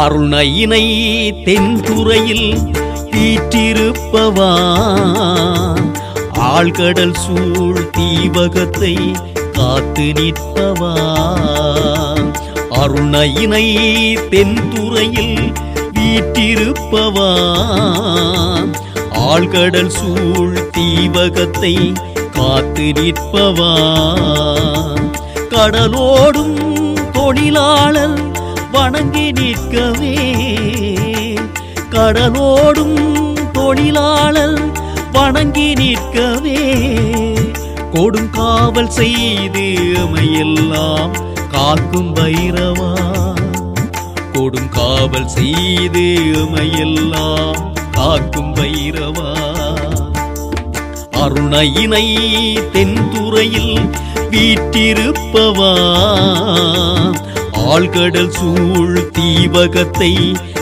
அருணையினை தென்துறையில் வீற்றிருப்பவா ஆழ்கடல் சூழ் தீபகத்தை காத்து நிற்பவா அருணையினை தென்துறையில் வீற்றிருப்பவா ஆழ்கடல் சூழ் தீபகத்தை காத்து நிற்பவா கடலோடும் தொழிலாளர் வணங்கி நிற்கவே. கடலோடும் தொழிலாளர் வணங்கி நிற்கவே. கொடும் காவல் செய்து அமையெல்லாம் காக்கும் பைரவா. கொடும் காவல் செய்து அமையெல்லாம் காக்கும் பைரவா. அருணையினை தென்துறையில் வீற்றிருப்பவா ஆழ்கடல் சூழ் தீபகத்தை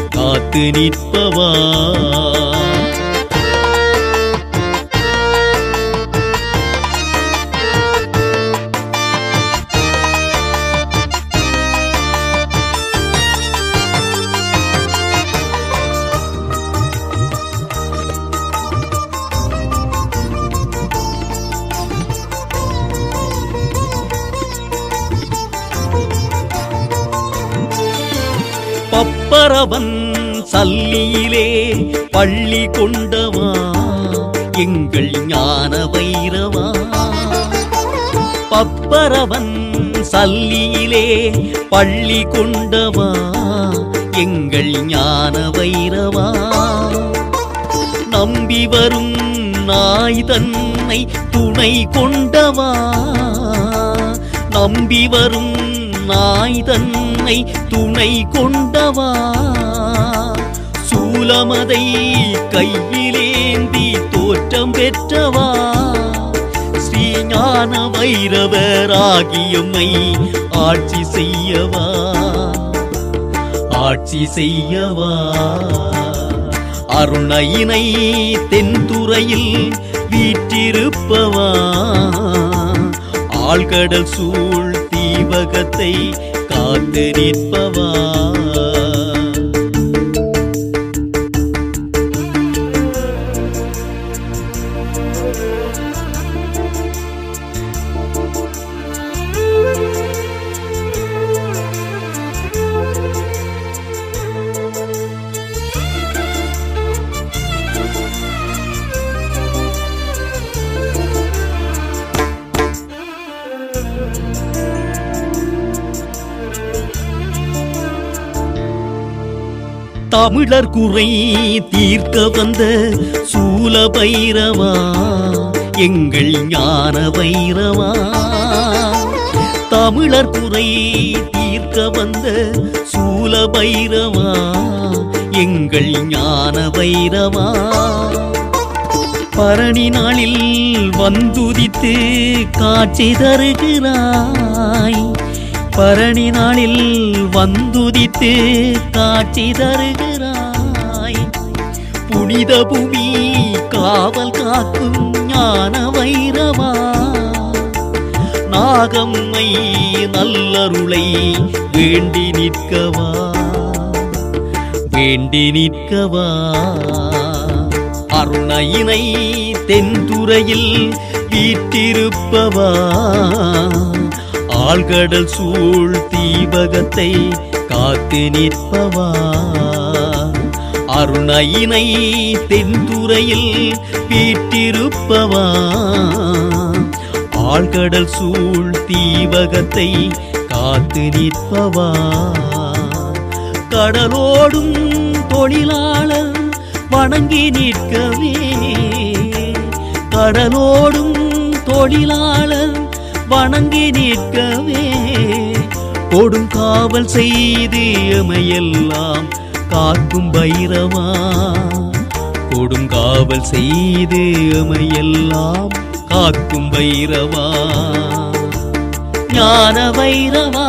காத்து நிற்பவா? பப்பரவன் சல்லியிலே பள்ளி கொண்டவா? எங்கள் ஞான வைரவா பப்பரவன் சல்லியிலே பள்ளி கொண்டவா? எங்கள் ஞான வைரவா நம்பி வரும் நாய் தன்னை துணை கொண்டவா? நம்பி வரும் நாய் தன்னை துணை கொண்டவா? சூலமதை கையிலேந்தி தோற்றம் பெற்றவா? ஸ்ரீஞான வைரவராகியம்மை ஆட்சி செய்யவா? ஆட்சி செய்யவா? அருணையினை தென்துறையில் வீற்றிருப்பவா? ஆழ்கடல் சூழ் உலகத்தை காத்து நிற்பவா? தமிழர் குறை தீர்க்க வந்த சூல பைரவா எங்கள் ஞான பைரவா. தமிழர் குறை தீர்க்க வந்த சூல பைரவா எங்கள் ஞான பைரவா. பரணி நாளில் வந்துதித்து காட்சி தருகிறாய். பரணி நாளில் வந்துதித்து காட்சி தருகிறாய். புனித பூமி காவல் காக்கும் ஞான வைரவா. நாகம்மை நல்லருளை வேண்டி நிற்கவா. வேண்டி நிற்கவா. அருணையினை தென்துறையில் வீட்டிருப்பவா ஆழ்கடல் சூழ் தீபகத்தை காத்து நிற்பவா? அருணையினை தென்துறையில் வீட்டிருப்பவா ஆழ்கடல் சூழ் தீபகத்தை காத்து நிற்பவா? கடலோடும் தொழிலாளர் வணங்கி நிற்கவே. கடலோடும் தொழிலாளர் வணங்கி நிற்கவே கொடும் காவல் செய்து எமையெல்லாம் காக்கும் பைரவா. கொடும் காவல் செய்து எமையெல்லாம் காக்கும் பைரவா. ஞான பைரவா.